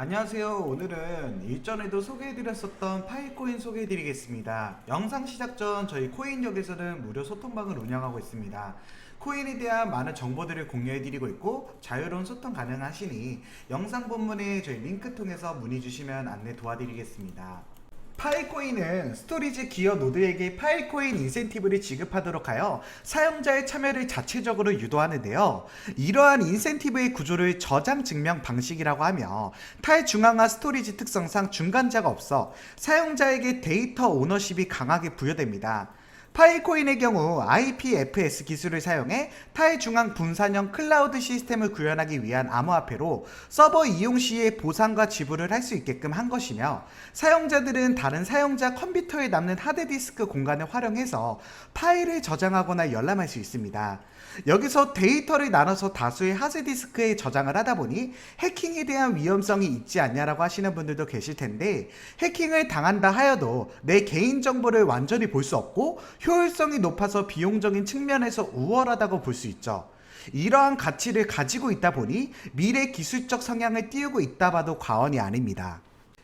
안녕하세요. 오늘은 일전에도 소개해드렸었던 파이코인 소개해드리겠습니다. 영상 시작 전 저희 코인역에서는 무료 소통방을 운영하고 있습니다. 코인에 대한 많은 정보들을 공유해드리고 있고 자유로운 소통 가능하시니 영상 본문에 저희 링크 통해서 문의 주시면 안내 도와드리겠습니다. 파일코인은 스토리지 기어 노드에게 파일코인 인센티브를 지급하도록 하여 사용자의 참여를 자체적으로 유도하는데요. 이러한 인센티브의 구조를 저장 증명 방식이라고 하며 탈중앙화 스토리지 특성상 중간자가 없어 사용자에게 데이터 오너십이 강하게 부여됩니다. 파일코인의 경우 IPFS 기술을 사용해 탈중앙 분산형 클라우드 시스템을 구현하기 위한 암호화폐로 서버 이용 시에 보상과 지불을 할 수 있게끔 한 것이며 사용자들은 다른 사용자 컴퓨터에 남는 하드디스크 공간을 활용해서 파일을 저장하거나 열람할 수 있습니다. 여기서 데이터를 나눠서 다수의 하드디스크에 저장을 하다 보니 해킹에 대한 위험성이 있지 않냐라고 하시는 분들도 계실 텐데 해킹을 당한다 하여도 내 개인 정보를 완전히 볼 수 없고 효율성이 높아서 비용적인 측면에서 우월하다고 볼 수 있죠. 이러한 가치를 가지고 있다 보니 미래 기술적 성향을 띄우고 있다 봐도 과언이 아닙니다.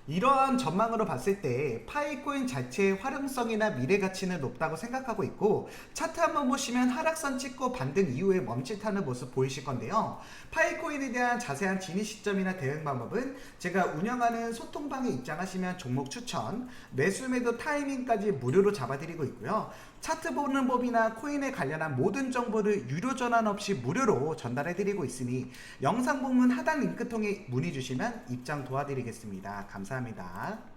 이러한 전망으로 봤을 때 파이코인 자체의 활용성이나 미래 가치는 높다고 생각하고 있고 차트 한번 보시면 하락선 찍고 반등 이후에 멈칫하는 모습 보이실 건데요. 파이코인에 대한 자세한 진입 시점이나 대응 방법은 제가 운영하는 소통방에 입장하시면 종목 추천, 매수 매도 타이밍까지 무료로 잡아드리고 있고요. 차트 보는 법이나 코인에 관련한 모든 정보를 유료 전환 없이 무료로 전달해드리고 있으니 영상 본문 하단 링크 통해 문의 주시면 입장 도와드리겠습니다. 감사합니다.